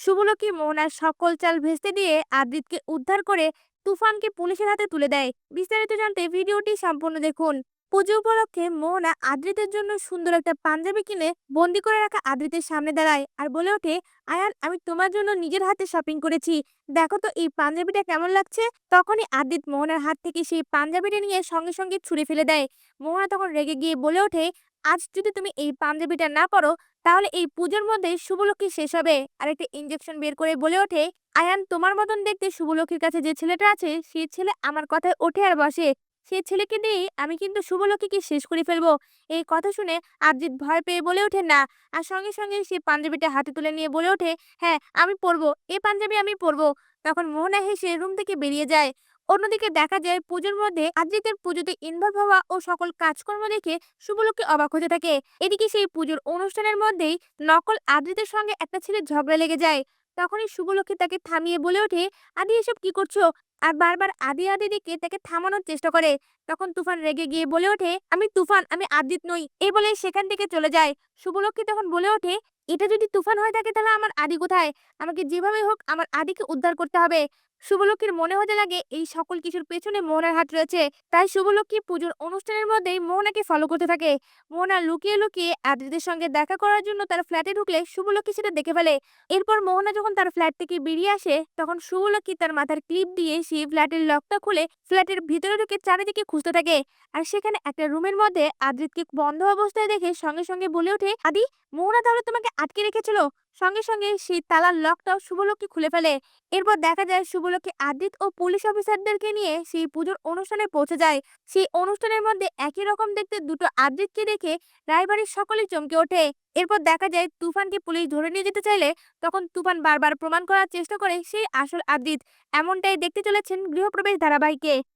শুভলক্ষ্মী মোহনার সকল চাল ভেস্তে দিয়ে আদ্রিতকে উদ্ধার করে তুফানকে পুলিশের হাতে তুলে দেয়। বিস্তারিত জানতে ভিডিওটি সম্পূর্ণ দেখুন। পুজো উপলক্ষে মোহনা আদ্রিতের জন্য সুন্দর একটা পাঞ্জাবি কিনে বন্দি করে রাখা আদ্রিতের সামনে দাঁড়ায় আর বলে ওঠে, আয়ান, আমি তোমার জন্য নিজের হাতে শপিং করেছি। দেখো তো এই পাঞ্জাবিটা কেমন লাগছে? তখনই আদ্রিত মোহনার হাত থেকে সেই পাঞ্জাবিটা নিয়ে সঙ্গে সঙ্গে ছুঁড়ে ফেলে দেয়। মোহনা তখন রেগে গিয়ে বলে ওঠে আজ যদি তুমি এই পাঞ্জাবিটা না পরো তাহলে এই পুজোর মধ্যে শুভলক্ষ্মী শেষ হবে। আর একটা ইঞ্জেকশন বের করে বলে ওঠে, আয়ান, তোমার মতন দেখতে শুভলক্ষ্মীর কাছে যে ছেলেটা আছে সেই ছেলে আমার কথায় ওঠে আর বসে। সেই ছেলেকে দিয়ে আমি কিন্তু শুভলক্ষ্মীকে শেষ করে ফেলব এই কথা শুনে আবজিৎ ভয় পেয়ে বলে ওঠে, না আর সঙ্গে সঙ্গে সেই পাঞ্জাবিটা হাতে তুলে নিয়ে বলে ওঠে হ্যাঁ আমি পরবো। এই পাঞ্জাবি আমি পরবো তখন মোহনা হেসে রুম থেকে বেরিয়ে যায়। অন্যদিকে দেখা যায় পুজোর মধ্যে আদ্রিতের পুজোতে ইনভলভ হওয়া ও সকল কাজকর্ম দেখে শুভলক্ষ্মী অবাক হতে থাকে। এদিকে সেই পুজোর অনুষ্ঠানের মধ্যেই নকল আদ্রিতের সঙ্গে একটা ছেলের ঝগড়া লেগে যায়। তখনই শুভলক্ষ্মী তাকে থামিয়ে বলে ওঠে, আদি, এসব কি করছ? আর বারবার আদি আদি দিকে তাকে থামানোর চেষ্টা করে। তখন তুফান রেগে গিয়ে বলে ওঠে, আমি তুফান, আমি আদিত নই। এই বলে সেখান থেকে চলে যায়। শুভলক্ষ্মী তখন বলে ওঠে, এটা যদি তুফান হয়ে থাকে তাহলে আমার আদি কোথায়? আমাকে যেভাবে হোক আমার আদিকে উদ্ধার করতে হবে। শুভলক্ষ্মীর মনে হতে লাগে এই সকল কিছুর পেছনে মোহনার হাত রয়েছে। তাই শুভলক্ষ্মী পুজোর অনুষ্ঠানের মধ্যেই মোহনাকে ফলো করতে থাকে। মোহনা লুকিয়ে লুকিয়ে আদ্রিতের সঙ্গে দেখা করার জন্য তার ফ্ল্যাটে ঢুকলে শুভলক্ষ্মী সেটা দেখে ফেলে। এরপর মোহনা যখন তার ফ্ল্যাট থেকে বেরিয়ে আসে, তখন শুভলক্ষ্মী তার মাথার ক্লিপ দিয়ে সেই ফ্ল্যাটের লকটা খুলে ফ্ল্যাটের ভিতরে ঢুকে চারিদিকে খুঁজতে থাকে। আর সেখানে একটা রুমের মধ্যে আদ্রিতকে বন্ধ অবস্থায় দেখে সঙ্গে সঙ্গে বলে ওঠে, আদি, মোহনা তাহলে তোমাকে আটকে রেখেছিল। সঙ্গে সঙ্গে সেই তালার লকটাও শুভলক্ষ্মী খুলে ফেলে। এরপর দেখা যায় শুভলক্ষ্মী আদিত ও পুলিশ অফিসারদেরকে নিয়ে সেই পুজোর অনুষ্ঠানে পৌঁছে যায়। সেই অনুষ্ঠানের মধ্যে একই রকম দেখতে দুটো আদ্রিতকে দেখে রায়বাড়ির সকলেই চমকে ওঠে। এরপর দেখা যায় তুফানকে পুলিশ ধরে নিয়ে যেতে চাইলে তখন তুফান বারবার প্রমাণ করার চেষ্টা করে সেই আসল আদ্রিত এমনটাই দেখতে চলেছেন গৃহপ্রবেশ ধারাবাহিকে।